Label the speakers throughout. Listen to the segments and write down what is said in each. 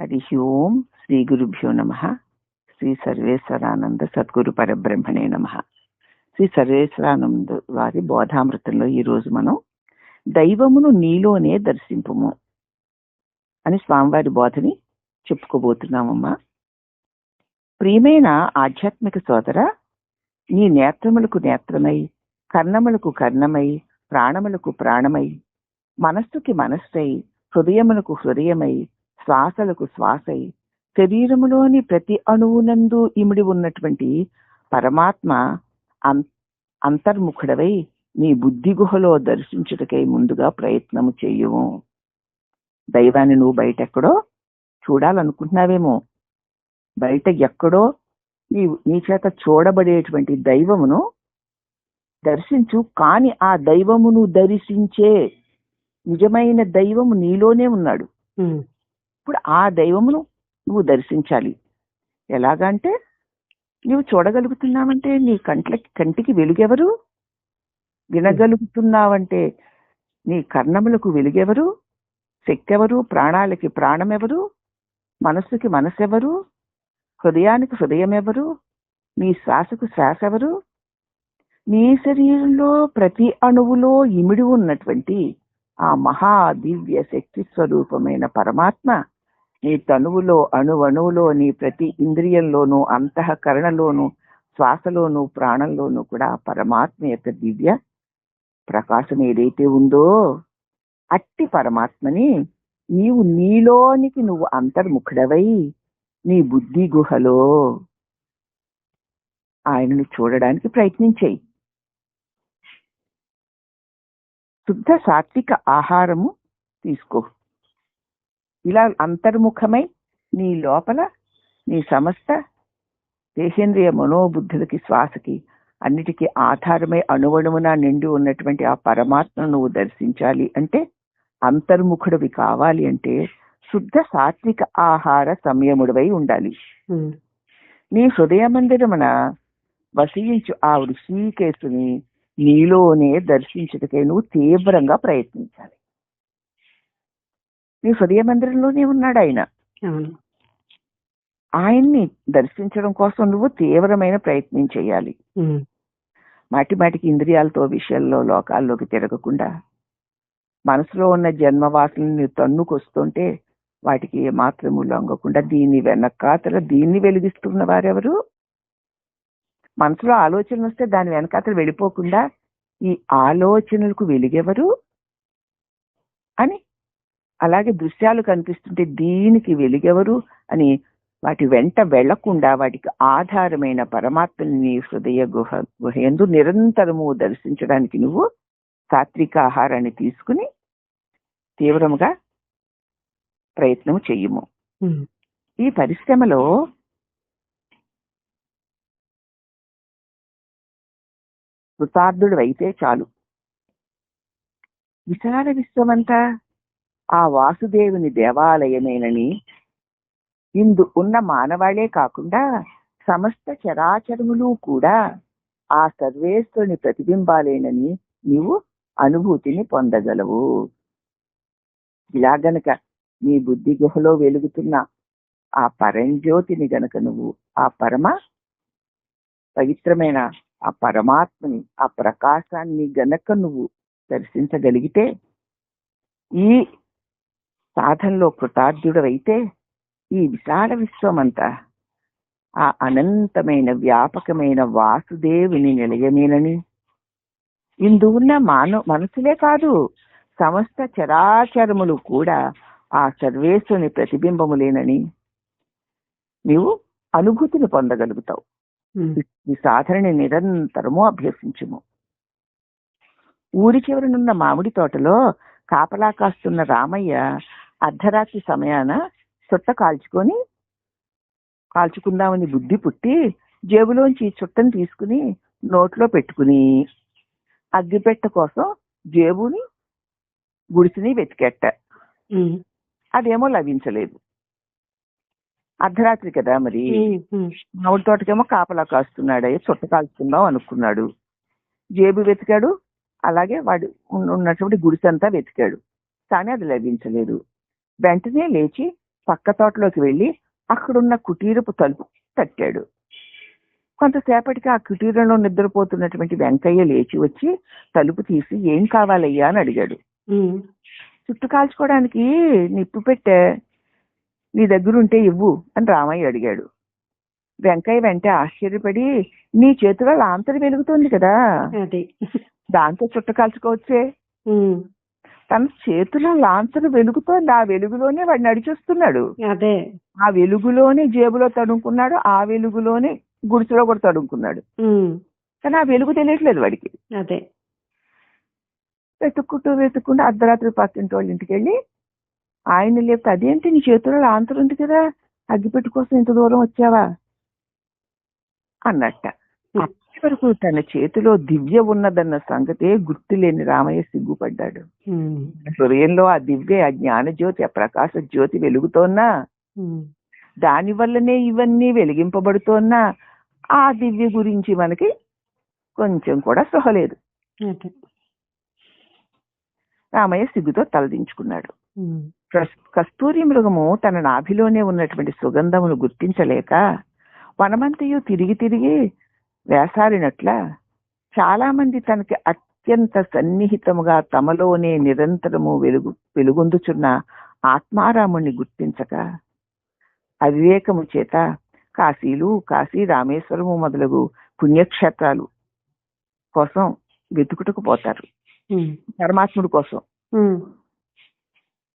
Speaker 1: హరి ఓం శ్రీ గురుభ్యో నమ శ్రీ సర్వేశ్వరానంద సద్గురు పరబ్రహ్మణే నమ శ్రీ సర్వేశ్వరానంద వారి బోధామృతంలో ఈ రోజు మనం దైవమును నీలోనే దర్శింపము అని స్వామివారి బోధని చెప్పుకోబోతున్నామమ్మా. ప్రియమైన ఆధ్యాత్మిక సోదర నీ నేత్రములకు నేత్రమై కర్ణములకు కర్ణమై ప్రాణములకు ప్రాణమై మనస్సుకి మనస్సై హృదయములకు హృదయమై శ్వాసలకు శ్వాసై శరీరములోని ప్రతి అణువునందు ఇమిడి ఉన్నటువంటి పరమాత్మ అం- అంతర్ముఖుడవై నీ బుద్ధి గుహలో దర్శించుటకై ముందుగా ప్రయత్నము చేయము. దైవాన్ని నువ్వు బయట ఎక్కడో చూడాలనుకుంటున్నావేమో. బయట ఎక్కడో నీ నీ చేత చూడబడేటువంటి దైవమును దర్శించు కాని ఆ దైవమును దర్శించే నిజమైన దైవము నీలోనే ఉన్నాడు. ఇప్పుడు ఆ దైవమును నువ్వు దర్శించాలి. ఎలాగంటే నువ్వు చూడగలుగుతున్నావంటే నీ కంట్లకి కంటికి వెలుగెవరు? వినగలుగుతున్నావంటే నీ కర్ణములకు వెలుగెవరు? శక్తెవరు ప్రాణాలకి ప్రాణమెవరు? మనస్సుకి మనసెవరు? హృదయానికి హృదయం ఎవరు నీ శ్వాసకు శ్వాస ఎవరు నీ శరీరంలో ప్రతి అణువులో ఇమిడి ఉన్నటువంటి ఆ మహా దివ్య శక్తి స్వరూపమైన పరమాత్మ నీ తనువులో అణువణువులో నీ ప్రతి ఇంద్రియంలోనూ అంతఃకరణలోనూ శ్వాసలోనూ ప్రాణంలోనూ కూడా పరమాత్మ యొక్క దివ్య ప్రకాశం ఏదైతే ఉందో అట్టి పరమాత్మని నీవు నీలోనికి నువ్వు అంతర్ముఖుడవై నీ బుద్ధి గుహలో ఆయనను చూడడానికి ప్రయత్నించేయి. శుద్ధ సాత్విక ఆహారము తీసుకో. ఇలా అంతర్ముఖమై నీ లోపల నీ సమస్త దేహేంద్రియ మనోబుద్ధులకి శ్వాసకి అన్నిటికీ ఆధారమై అణువణువున నిండి ఉన్నటువంటి ఆ పరమాత్మను నువ్వు దర్శించాలి అంటే అంతర్ముఖుడివి కావాలి అంటే శుద్ధ సాత్విక ఆహార సంయముడివై ఉండాలి. నీ హృదయ మందిరమున వసించు ఆ ఋషికేశుని నీలోనే దర్శించుటకై నువ్వు తీవ్రంగా ప్రయత్నించాలి. నీ హృదయ మందిరంలోనే ఉన్నాడు ఆయన ఆయన్ని దర్శించడం కోసం నువ్వు తీవ్రమైన ప్రయత్నం చేయాలి. మాటి మాటికి ఇంద్రియాలతో విషయాల్లో లోకాల్లోకి తిరగకుండా మనసులో ఉన్న జన్మవాసులను తన్నుకొస్తుంటే వాటికి ఏమాత్రము లొంగకుండా దీన్ని వెనకాతల దీన్ని వెలిగిస్తున్న వారెవరు? మనసులో ఆలోచన వస్తే దాని వెనకాతల వెళ్ళిపోకుండా ఈ ఆలోచనలకు వెలిగెవరు? అని అలాగే దృశ్యాలు కనిపిస్తుంటే దీనికి వెలిగెవరు అని వాటి వెంట వెళ్ళకుండా వాటికి ఆధారమైన పరమాత్మని నీ హృదయ గుహ గుహయందు నిరంతరము దర్శించడానికి నువ్వు సాత్విక ఆహారాన్ని తీసుకుని తీవ్రముగా ప్రయత్నం చెయ్యము ఈ పరిశ్రమలో కృతార్థుడు అయితే చాలు. విశాల విశ్వమంతా ఆ వాసుదేవుని దేవాలయమేనని. ఇందు ఉన్న మానవాళే కాకుండా సమస్త చరాచరములు కూడా ఆ సర్వేశ్వరుని ప్రతిబింబాలేనని నీవు అనుభూతిని పొందగలవు. ఇలా గనక నీ బుద్ధి గుహలో వెలుగుతున్న ఆ పరంజ్యోతిని గనక నువ్వు ఆ పరమ పవిత్రమైన ఆ పరమాత్మని ఆ ప్రకాశాన్ని గనక నువ్వు దర్శించగలిగితే ఈ సాధనలో కృతార్థుడవైతే ఈ విశాల విశ్వమంతా ఆ అనంతమైన వ్యాపకమైన వాసుదేవుని నిలయమేనని. ఇందు ఉన్న మానవ మనసులే కాదు సమస్త చరాచరములు కూడా ఆ సర్వేశ్వరుని ప్రతిబింబములేనని. నీవు అనుభూతిని పొందగలుగుతావు. ఈ సాధనని నిరంతరము అభ్యసించుము. ఊరి చివరనున్న మామిడి తోటలో కాపలా కాస్తున్న రామయ్య అర్ధరాత్రి సమయాన చుట్ట కాల్చుకొని కాల్చుకుందామని బుద్ధి పుట్టి జేబులోంచి చుట్టను తీసుకుని నోట్లో పెట్టుకుని అగ్గిపెట్ట కోసం జేబుని గుడిసిని వెతికెట్ట అదేమో లభించలేదు. అర్ధరాత్రి కదా మరి. మామిడి తోటకేమో కాపలా కాస్తున్నాడు. చుట్ట కాల్చుకుందాం అనుకున్నాడు. జేబు వెతికాడు. అలాగే వాడు ఉన్న- ఉన్నటువంటి గుడిసంతా వెతికాడు. కానీ అది లభించలేదు. వెంటనే లేచి పక్క తోటలోకి వెళ్ళి అక్కడున్న కుటీరపు తలుపు తట్టాడు. కొంతసేపటికి ఆ కుటీరంలో నిద్రపోతున్నటువంటి వెంకయ్య లేచి వచ్చి తలుపు తీసి ఏం కావాలయ్యా? అని అడిగాడు. చుట్టు కాల్చుకోవడానికి నిప్పు పెట్టే నీ దగ్గర ఉంటే ఇవ్వు అని రామయ్య అడిగాడు. వెంకయ్య వెంటే ఆశ్చర్యపడి నీ చేతిలో లాంతరు వెలుగుతోంది కదా. దాంతో చుట్ట కాల్చుకోవచ్చే. తన చేతిలో లాంతరు వెలుగుతోంది. ఆ వెలుగులోనే వాడు నడిచొస్తున్నాడు.
Speaker 2: అదే.
Speaker 1: ఆ వెలుగులోనే జేబులో తడుముకున్నాడు. ఆ వెలుగులోనే గుడిసెలో కూడా తడుముకున్నాడు. కానీ ఆ వెలుగు తెలియట్లేదు వాడికి.
Speaker 2: అదే.
Speaker 1: వెతుక్కుంటూ వెతుక్కుంటూ అర్ధరాత్రి పక్కింటి వాళ్ళ ఇంటికి వెళ్ళి ఆయన లేపితే అదేంటి నీ చేతిలో లాంతరు ఉంది కదా? అగ్గిపెట్టు కోసం ఇంత దూరం వచ్చావా? అన్నట్ట. వరకు తన చేతిలో దివ్య ఉన్నదన్న సంగతే గుర్తులేని రామయ్య సిగ్గుపడ్డాడు. హృదయంలో ఆ దివ్య ఆ జ్ఞాన జ్యోతి ఆ ప్రకాశ జ్యోతి వెలుగుతోన్నా దాని వల్లనే ఇవన్నీ వెలిగింపబడుతోన్నా ఆ దివ్య గురించి మనకి కొంచెం కూడా స్పృహ లేదు
Speaker 2: అదే
Speaker 1: రామయ్య సిగ్గుతో తలదించుకున్నాడు కస్తూరి మృగము తన నాభిలోనే ఉన్నటువంటి సుగంధమును గుర్తించలేక వనమంతయు తిరిగి తిరిగి వేసారినట్ల చాలా మంది తనకి అత్యంత సన్నిహితముగా తమలోనే నిరంతరము వెలుగు వెలుగొందుచున్న ఆత్మారాముణ్ణి గుర్తించక అవివేకము చేత కాశీలు కాశీ రామేశ్వరము మొదలగు పుణ్యక్షేత్రాలు కోసం వెతుకుటకు పోతారు. పరమాత్ముడి కోసం.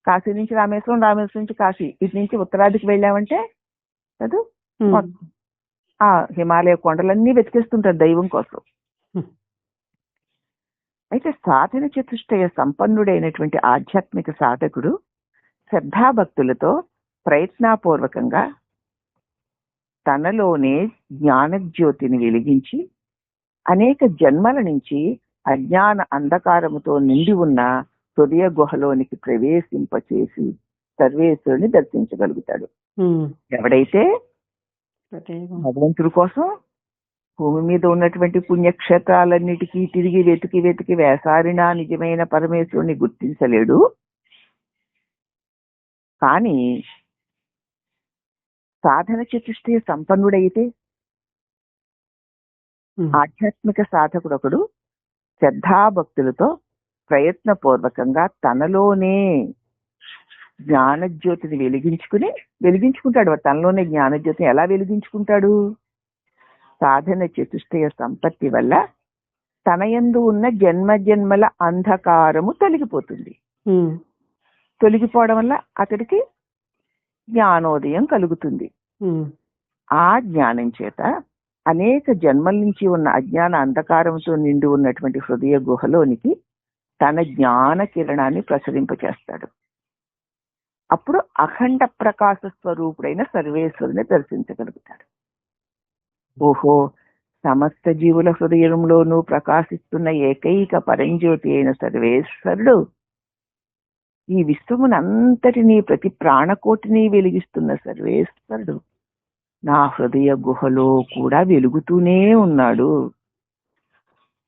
Speaker 1: కాశీ నుంచి రామేశ్వరం రామేశ్వరం నుంచి కాశీ ఇటు నుంచి ఉత్తరాదికి వెళ్ళామంటే కదా ఆ హిమాలయ కొండలన్నీ వెతికేస్తుంటారు దైవం కోసం. అయితే సాధన చతుష్టయ సంపన్నుడైనటువంటి ఆధ్యాత్మిక సాధకుడు శ్రద్ధాభక్తులతో ప్రయత్నపూర్వకంగా తనలోనే జ్ఞానజ్యోతిని వెలిగించి అనేక జన్మల నుంచి అజ్ఞాన అంధకారముతో నిండి ఉన్న హృదయ గుహలోనికి ప్రవేశింపచేసి సర్వేశ్వరుని దర్శించగలుగుతాడు. ఎవడైతే భగవంతుడి కోసం భూమి మీద ఉన్నటువంటి పుణ్యక్షేత్రాలన్నిటికీ తిరిగి వెతికి వెతికి వేసారిన నిజమైన పరమేశ్వరుని గుర్తించలేడు. కానీ సాధన చతుష్టయ సంపన్నుడైతే ఆధ్యాత్మిక సాధకుడొకడు శ్రద్ధాభక్తులతో ప్రయత్నపూర్వకంగా తనలోనే జ్ఞానజ్యోతిని వెలిగించుకుని వెలిగించుకుంటాడు. తనలోనే జ్ఞానజ్యోతిని ఎలా వెలిగించుకుంటాడు? సాధన చతుష్టయ సంపత్తి వల్ల తన యందు ఉన్న జన్మ జన్మల అంధకారము తొలగిపోతుంది. తొలగిపోవడం వల్ల అతడికి జ్ఞానోదయం కలుగుతుంది. ఆ జ్ఞానం చేత అనేక జన్మల నుంచి ఉన్న అజ్ఞాన అంధకారంతో నిండి ఉన్నటువంటి హృదయ గుహలోనికి తన జ్ఞాన కిరణాన్ని ప్రసరింపచేస్తాడు. అప్పుడు అఖండ ప్రకాశ స్వరూపుడైన సర్వేశ్వరుని దర్శించగలుగుతాడు. ఓహో సమస్త జీవుల హృదయంలోనూ ప్రకాశిస్తున్న ఏకైక పరంజ్యోతి అయిన సర్వేశ్వరుడు ఈ విశ్వమునంతటినీ ప్రతి ప్రాణకోటిని వెలిగిస్తున్న సర్వేశ్వరుడు నా హృదయ గుహలో కూడా వెలుగుతూనే ఉన్నాడు.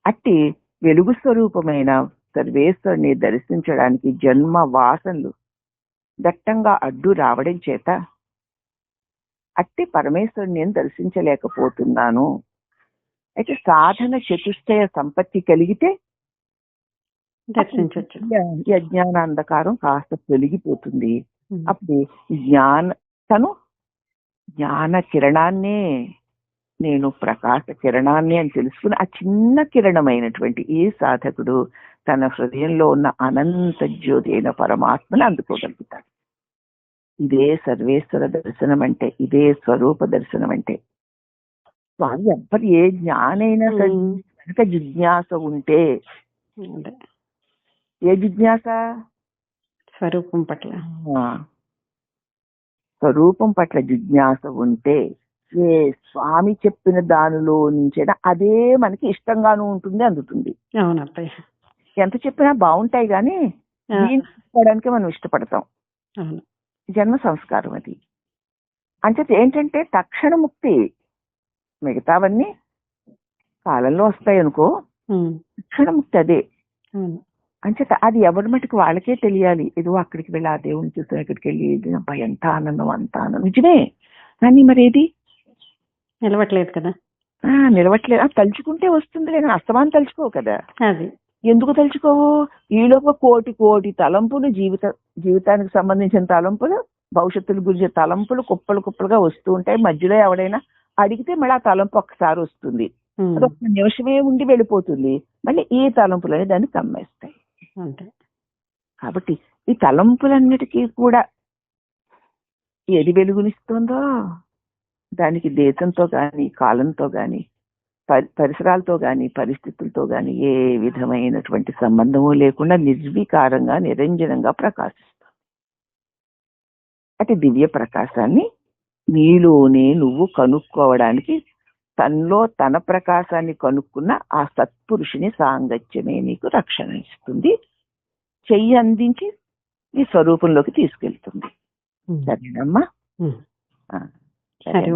Speaker 1: అట్టి వెలుగు స్వరూపమైన సర్వేశ్వరుని దర్శించడానికి జన్మ వాసనలు దట్టంగా అడ్డు రావడం చేత అట్టి పరమేశ్వరుని నేను దర్శించలేకపోతున్నాను. అయితే సాధన చతుష్టయ సంపత్తి కలిగితే
Speaker 2: దర్శించవచ్చు.
Speaker 1: ఈ అజ్ఞాన అంధకారం కాస్త తొలగిపోతుంది. అప్పుడు జ్ఞాన తను జ్ఞాన కిరణాన్నే నేను ప్రకాశ కిరణాన్ని అని తెలుసుకుని ఆ చిన్న కిరణమైనటువంటి ఈ సాధకుడు తన హృదయంలో ఉన్న అనంత జ్యోతి అయిన పరమాత్మని అందుకోగలుగుతాడు. ఇదే సర్వేశ్వర దర్శనం అంటే ఇదే స్వరూప దర్శనం అంటే. స్వామి ఎవ్వరు ఏ జ్ఞానైనా కనుక జిజ్ఞాస ఉంటే ఏ జిజ్ఞాస?
Speaker 2: స్వరూపం పట్ల.
Speaker 1: స్వరూపం పట్ల జిజ్ఞాస ఉంటే ఏ స్వామి చెప్పిన దానిలో నుంచైనా అదే మనకి ఇష్టంగాను ఉంటుంది అందుతుంది.
Speaker 2: అవును అత్తయ్య
Speaker 1: ఎంత చెప్పినా బాగుంటాయి కానీ తీసుకోవడానికి మనం ఇష్టపడతాం. జన్మ సంస్కారం అది. అంచేత ఏంటంటే తక్షణ ముక్తి మిగతావన్నీ కాలంలో వస్తాయి అనుకో. తక్షణ ముక్తి అదే. అంచేత అది ఎవరి మటుకు వాళ్ళకే తెలియాలి. ఏదో అక్కడికి వెళ్ళి ఆ దేవుని చూస్తే అక్కడికి వెళ్ళి ఇది అబ్బా ఎంత ఆనందం అంత ఆనందం. నిజమే. కానీ మరి ఏది
Speaker 2: నిలవట్లేదు కదా.
Speaker 1: నిలవట్లేదు. తలుచుకుంటే వస్తుంది కానీ అస్తమానం తలుచుకోవు కదా.
Speaker 2: అది.
Speaker 1: ఎందుకు తలుచుకోవు? ఈలోపు కోటి కోటి తలంపులు జీవిత జీవితానికి సంబంధించిన తలంపులు భవిష్యత్తుల గురించి తలంపులు కుప్పలు కుప్పలుగా వస్తూ ఉంటాయి. మధ్యలో ఎవడైనా అడిగితే మళ్ళీ ఆ తలంపు ఒక్కసారి వస్తుంది. ఒక నిమిషమే ఉండి వెళ్ళిపోతుంది. మళ్ళీ ఈ తలంపులని దాన్ని కమ్మేస్తాయి. కాబట్టి ఈ తలంపులన్నిటికీ కూడా ఏది వెలుగునిస్తుందో దానికి దేశంతో గాని కాలంతో గాని పరి- పరిసరాలతో గాని పరిస్థితులతో గాని ఏ విధమైనటువంటి సంబంధము లేకుండా నిర్వికారంగా నిరంజనంగా ప్రకాశిస్తుంది అటు దివ్య ప్రకాశాన్ని నీలోనే నువ్వు కనుక్కోవడానికి తనలో తన ప్రకాశాన్ని కనుక్కున్న ఆ సత్పురుషుని సాంగత్యమే నీకు రక్షణ ఇస్తుంది. చెయ్యి అందించి నీ స్వరూపంలోకి తీసుకెళ్తుంది. సరేనమ్మా.
Speaker 2: సరే.